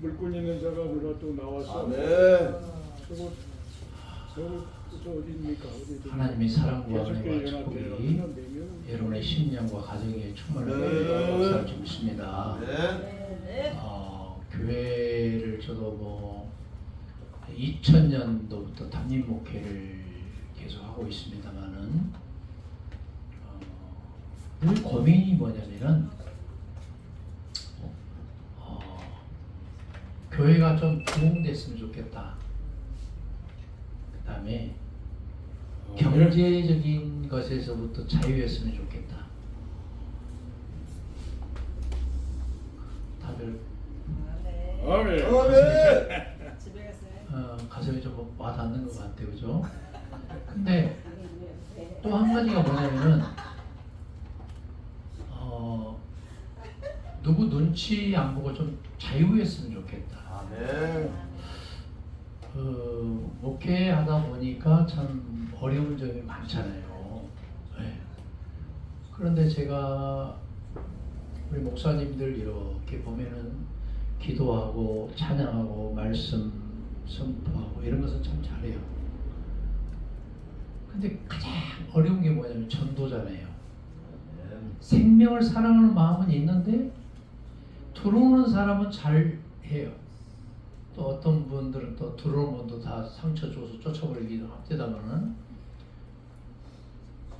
물건 있는 자가 누가 또 나와서 아멘. 저거 저거 저 어디입니까 어디 좀 하나님의 사랑과 은혜와. 축복이 여러분의 심령과 가정에 충만하게 네. 역사를 좀 있습니다. 네. 어, 교회를 저도 뭐 2000년도부터 담임 목회를 계속 하고 있습니다만은 어, 늘 고민이 뭐냐면은 교회가 좀 부흥됐으면 좋겠다. 그 다음에 경제적인 것에서부터 자유했으면 좋겠다. 다들 아멘. 아멘. 집에 갔어요. 어, 가슴에 좀 와닿는 것 같아요, 그죠? 근데 또 한 가지가 뭐냐면은 어, 누구 눈치 안 보고 좀 자유했으면 좋겠다. 아멘. 그 목회하다 보니까 참 어려운 점이 많잖아요. 네. 그런데 제가 우리 목사님들 이렇게 보면은 기도하고 찬양하고 말씀 선포하고 이런 것은 참 잘해요. 근데 가장 어려운 게 뭐냐면 전도잖아요. 아멘. 생명을 사랑하는 마음은 있는데 들어오는 사람은 잘 해요. 또 어떤 분들은 또 들어오는 분도 다 상처 줘서 쫓아버리기도 합니다만은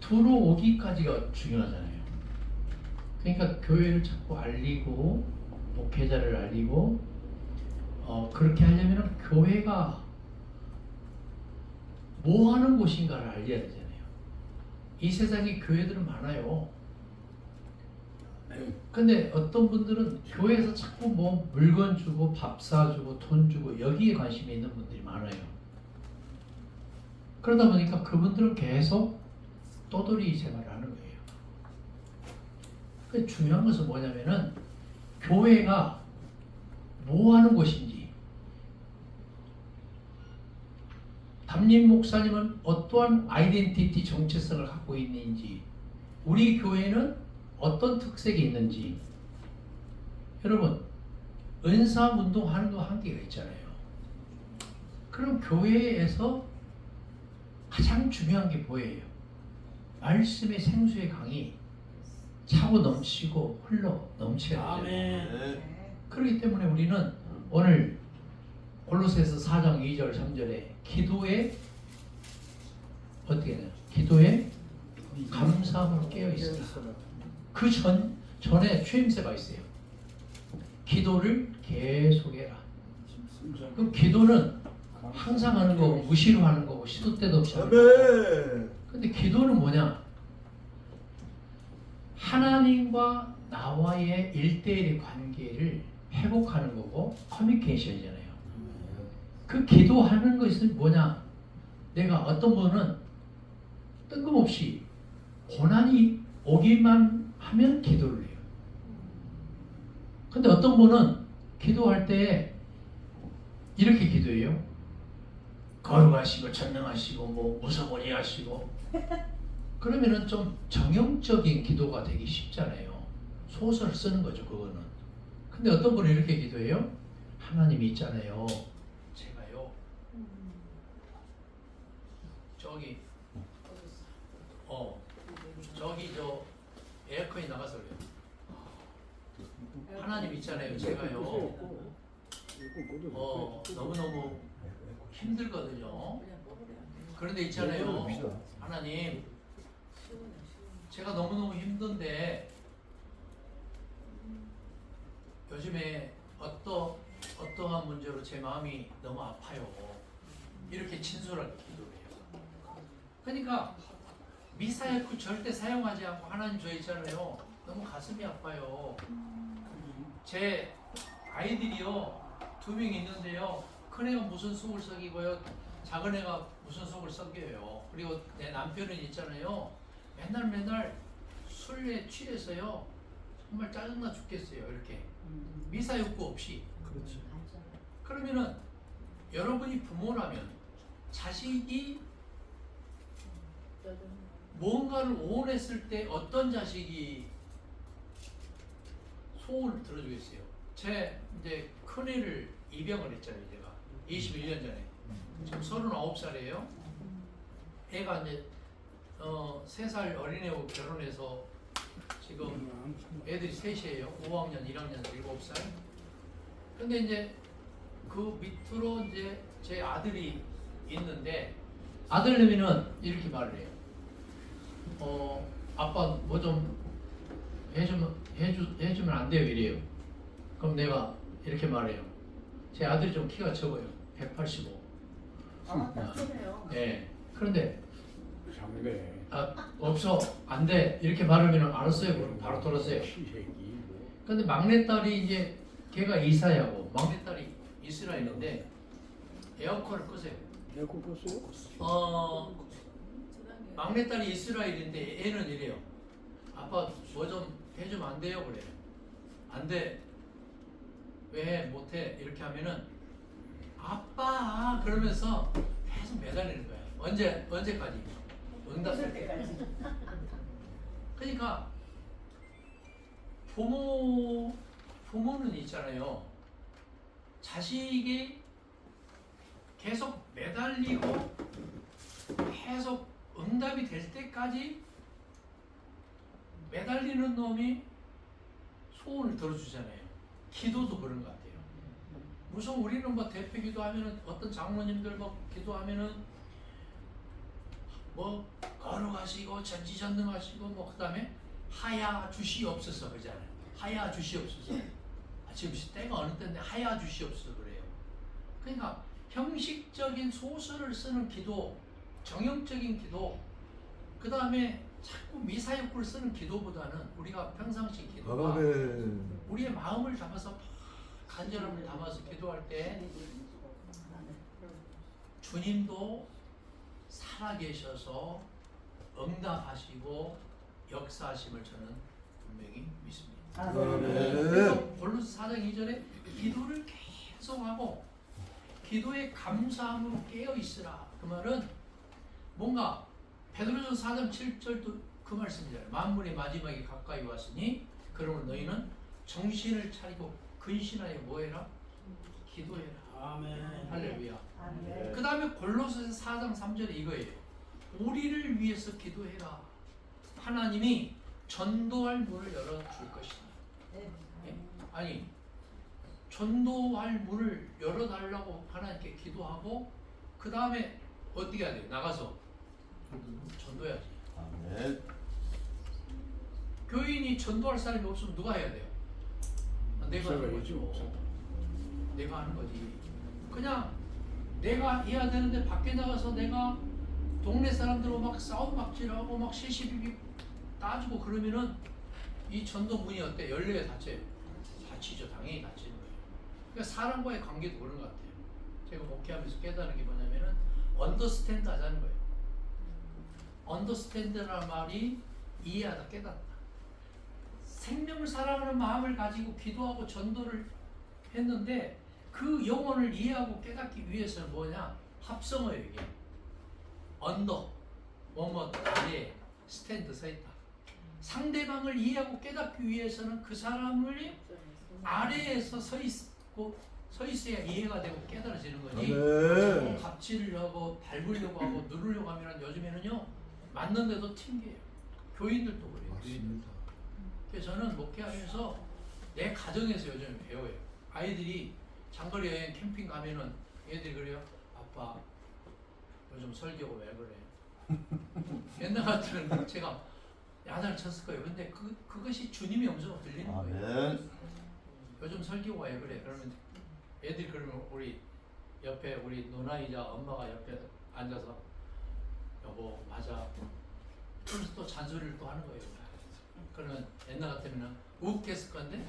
들어오기까지가 중요하잖아요. 그러니까 교회를 자꾸 알리고 목회자를 알리고 어, 그렇게 하려면 교회가 뭐 하는 곳인가를 알려야 되잖아요. 이 세상에 교회들은 많아요. 근데 어떤 분들은 교회에서 자꾸 뭐 물건 주고 밥 사주고 돈 주고 여기에 관심이 있는 분들이 많아요. 그러다 보니까 그분들은 계속 떠돌이 생활을 하는 거예요. 그 중요한 것은 뭐냐면은 교회가 뭐 하는 곳인지 담임 목사님은 어떠한 아이덴티티 정체성을 갖고 있는지 우리 교회는 어떤 특색이 있는지 여러분 은사 운동하는 거 한계가 있잖아요. 그럼 교회에서 가장 중요한 게 뭐예요? 말씀의 생수의 강이 차고 넘치고 흘러 넘쳐야 돼요. 그렇기 때문에 우리는 오늘 골로새서 4장 2절 3절에 기도에 어떻게 되나? 기도에 감사함으로 깨어 있으라. 그 전 전에 추임새가 있어요. 기도를 계속해라. 그럼 기도는 항상 하는 거고 무시로 하는 거고 시도 때도 없이 하는 거고. 근데 기도는 뭐냐? 하나님과 나와의 일대일의 관계를 회복하는 거고 커뮤니케이션이잖아요. 그 기도하는 것은 뭐냐? 내가 어떤 분은 뜬금없이 고난이 오기만 하면 기도를 해요. 근데 어떤 분은 기도할 때 이렇게 기도해요. 거룩하시고 전능하시고 뭐 무서워니 하시고 그러면은 좀 정형적인 기도가 되기 쉽잖아요. 소설 쓰는 거죠, 그거는. 근데 어떤 분은 이렇게 기도해요. 하나님이 있잖아요. 제가요. 저기 어 저기 저 에어컨이 나가서 그래요. 하나님 있잖아요. 제가요. 어 너무 너무 힘들거든요. 그런데 있잖아요. 하나님 제가 너무 너무 힘든데 요즘에 어떠 어떠한 문제로 제 마음이 너무 아파요. 이렇게 진솔하게 기도해요. 그러니까 미사일크 절대 사용하지 않고 하나님 저 있잖아요. 너무 가슴이 아파요. 제 아이들이요 두 명 있는데요. 큰 애가 무슨 속을 썩이고요. 작은 애가 무슨 속을 썩여요. 그리고 내 남편은 있잖아요. 맨날 맨날 술에 취해서요. 정말 짜증나 죽겠어요. 이렇게 미사 욕구 없이. 그렇지. 그러면은 여러분이 부모라면 자식이 뭔가를 원했을 때 어떤 자식이 소원을 들어주겠어요? 제 이제 큰애를 입양을 했잖아요, 제가 21년 전에. 지금 39살이에요. 애가 이제 어, 3살 어린애하고 결혼해서 지금 애들이 셋이에요. 5학년, 1학년, 7살. 근데 이제 그 밑으로 이제 제 아들이 있는데 아들 내미는 이렇게 말을 해요. 어, 아빠 뭐 좀 해주면 해주 해주면 안 돼요 이래요. 그럼 내가 이렇게 말해요. 제 아들이 좀 키가 적어요. 185. 아, 딱 그래요. 예. 그런데 장래 아 없어 안 돼 이렇게 말하면 알았어요. 그럼 바로 돌았어요. 시새끼 뭐. 근데 막내딸이 이제 걔가 이사야고 막내딸이 이스라엘인데 에어컨을 끄세요. 에어컨 껐어요? 어 막내딸이 이스라엘인데 애는 이래요. 아빠 뭐 좀 해주면 안 돼요 그래. 안 돼. 왜 못해? 이렇게 하면은 아빠 그러면서 계속 매달리는 거야. 언제 언제까지? 응답 웃을 할 때. 때까지. 그러니까 부모 부모는 있잖아요. 자식이 계속 매달리고 계속 응답이 될 때까지 매달리는 놈이 소원을 들어주잖아요. 기도도 그런 것 같아요. 무슨 우리는 뭐 대표 기도하면은 어떤 장로님들 뭐 기도하면은 뭐 걸어가시고 전지전능하시고 뭐 그다음에 하야 주시옵소서 그러잖아요. 하야 주시옵소서. 아, 지금 때가 어느 때인데 하야 주시옵소서 그래요. 그러니까 형식적인 소설을 쓰는 기도, 정형적인 기도, 그 다음에 자꾸 미사역구를 쓰는 기도보다는 우리가 평상시 기도가 우리의 마음을 담아서 간절함을 담아서 기도할 때 주님도 살아계셔서 응답하시고 역사하심을 저는 분명히 믿습니다. 아, 그래서 골로새 4장 2절에 기도를 계속하고 기도에 감사함으로 깨어 있으라. 그 말은 뭔가 베드로전서 4장 7절도 그 말씀이잖아요. 만물의 마지막이 가까이 왔으니 그러면 너희는 정신을 차리고 근신하여 뭐해라? 기도해라. 아멘. 할렐루야. 아멘. 그 다음에 골로새 4장 3절에 이거예요. 우리를 위해서 기도해라. 하나님이 전도할 문을 열어줄 것이다. 네. 예? 아니 전도할 문을 열어달라고 하나님께 기도하고 그 다음에 어떻게 해야 돼요? 나가서 전도해야지. 아멘. 교인이 전도할 사람이 없으면 누가 해야 돼요? 아, 내가 하는 거죠. 목사가. 내가 하는 거지. 그냥 내가 해야 되는데 밖에 나가서 내가 동네 사람들하고 막 싸움 막질하고 막 시시비비 따지고 그러면은 이 전도 문이 어때? 열려야 닫혀요. 닫히죠. 당연히 닫히는 거예요. 그러니까 사람과의 관계도 그런 것 같아요. 제가 목회하면서 깨달은 게 뭐냐면은 언더스탠드 하자는 거예요. 언더스탠드라는 말이 이해하다 깨닫다. 생명을 사랑하는 마음을 가지고 기도하고 전도를 했는데 그 영혼을 이해하고 깨닫기 위해서는 뭐냐? 합성어예요 이게. 언더, 뭐뭐 아래, 스탠드 서 있다. 상대방을 이해하고 깨닫기 위해서는 그 사람을 아래에서 서 있고 서 있어야 이해가 되고 깨달아지는 거지. 아멘. 갑질을 하고 밟으려고 하고 누르려고 하면 요즘에는요 맞는데도 튕겨요. 교인들도 그래요. 그래서 저는 목회하면서 내 가정에서 요즘 배워요. 아이들이 장거리 여행 캠핑 가면은 애들이 그래요. 아빠 요즘 설교가 왜 그래? 옛날 같으면 제가 야단을 쳤을 거예요. 근데 그 그것이 주님의 음성으로 들리는 거예요. 아멘. 요즘 설교가 왜 그래? 그러면 애들이 그러면 우리 옆에 우리 누나이자 엄마가 옆에 앉아서 여보 맞아. 그러면서 또 잔소리를 또 하는 거예요. 그러면 옛날 같으면 욱했을 건데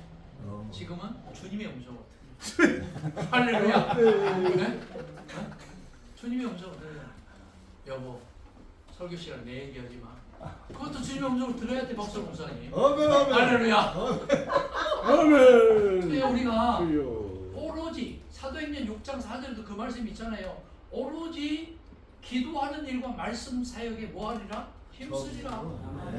어. 지금은 주님의 음성으로 들려. 할렐루야. 네? 어? 주님의 음성으로 들려. 여보 설교 시간 내 얘기하지 마. 그것도 주님의 음성으로 들어야 돼 박수 목사님. 아멘. 아멘. 할렐루야. 아멘. 그래 우리가. 오로지 사도행전 6장 4절에도 그 말씀이 있잖아요. 오로지 기도하는 일과 말씀 사역에 뭐하리라? 힘쓰리라.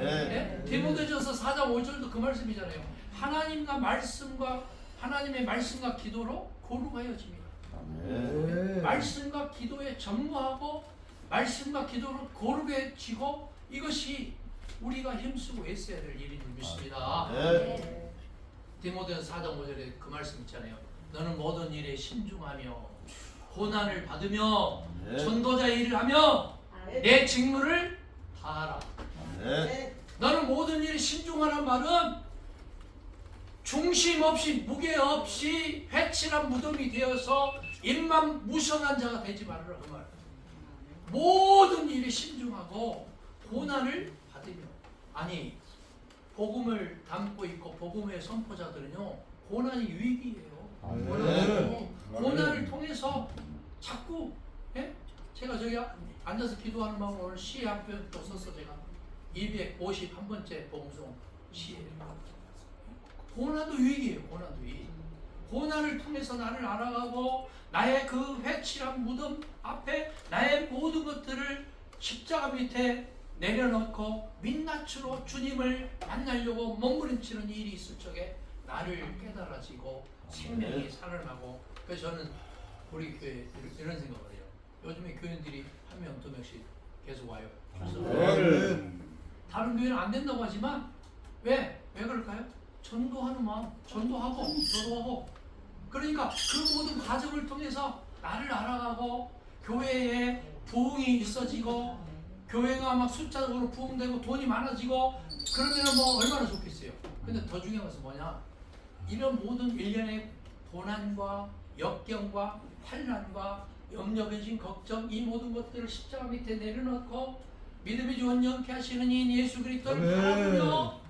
예? 디모데전서 4장 5절도 그 말씀이잖아요. 하나님과 말씀과 하나님의 말씀과 기도로 거룩하여집니다. 아멘. 말씀과 기도에 전무하고 말씀과 기도로 거룩해지고 이것이 우리가 힘쓰고 애써야 될 일인 줄 믿습니다. 네. 디모데서 4장 5절에 그 말씀 있잖아요. 너는 모든 일에 신중하며 고난을 받으며 네. 전도자의 일을 하며 내 직무를 다하라. 네. 너는 모든 일에 신중하는 말은 중심 없이 무게 없이 회칠한 무덤이 되어서 입만 무성한 자가 되지 말아라 그 말. 모든 일에 신중하고 고난을 받으며 아니 복음을 담고 있고 복음의 선포자들은요 고난이 유익이에요. 네. 고난을 통해서 자꾸 예? 제가 저기 앉아서 기도하는 마음으로 오늘 시 한 편또 썼어 제가 251번째 봉송 시예요. 고난도 유익이에요. 고난도 유익. 고난을 통해서 나를 알아가고 나의 그 회칠한 무덤 앞에 나의 모든 것들을 십자가 밑에 내려놓고 민낯으로 주님을 만나려고 몸부림치는 일이 있을 적에 나를 깨달아지고 생명이 살아나고 그래서 저는 우리 교회 이런- 이런 생각을 해요. 요즘에 교인들이 한 명 두 명씩 계속 와요. 그래서 아멘. 다른 교회는 안 된다고 하지만 왜? 왜 그럴까요? 전도하는 마음, 전도하고 전도하고 그러니까 그 모든 과정을 통해서 나를 알아가고 교회에 부흥이 있어지고 교회가 막 숫자적으로 부흥되고 돈이 많아지고 그러면 뭐 얼마나 좋겠어요. 근데 더 중요한 것은 뭐냐? 이런 모든 일련의 고난과 역경과 환난과 염려 근심 걱정 이 모든 것들을 십자가 밑에 내려놓고 믿음이 좋은 영케 하시는 이 예수 그리스도를. 바라보며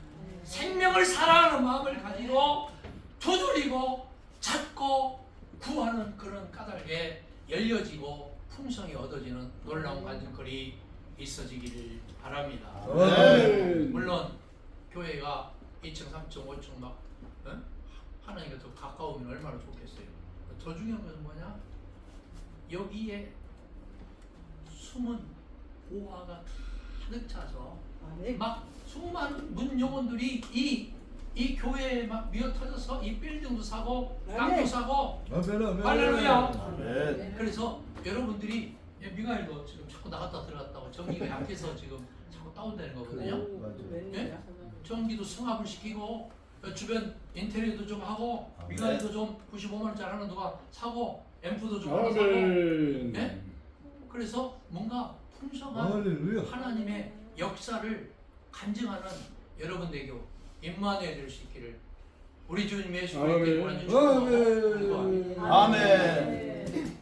생명을 사랑하는 마음을 가지고 두드리고 찾고 구하는 그런 까닭에 열려지고 풍성이 얻어지는 놀라운 간증거리 있어지기를 바랍니다. 물론 교회가 2층, 3층, 5층 막 어? 하나님과 더 가까우면 얼마나 좋겠어요. 더 중요한 것은 뭐냐? 여기에 숨은 보화가 가득 차서 막 수많은 문 영혼들이 이, 이 교회에 막 미어 터져서 이 빌딩도 사고 땅도 사고. 할렐루야. 그래서 여러분들이 예, 미가엘도 지금 자꾸 나갔다 들어갔다고 전기가 약해서 지금 자꾸 다운되는 거거든요. 예? 전기도 승합을 시키고 어, 주변 인테리어도 좀 하고 아멘. 미가엘도 좀 95만 원짜리 하나 누가 사고 앰프도 좀 하나 사고 아멘. 예? 그래서 뭔가 풍성한 할렐루야. 하나님의 역사를 간증하는 여러분들에게 임마누엘 될수 있기를 우리 주님 예수 아멘. 그리스도의 고난 축복하고 아멘. 기도합니다. 아멘.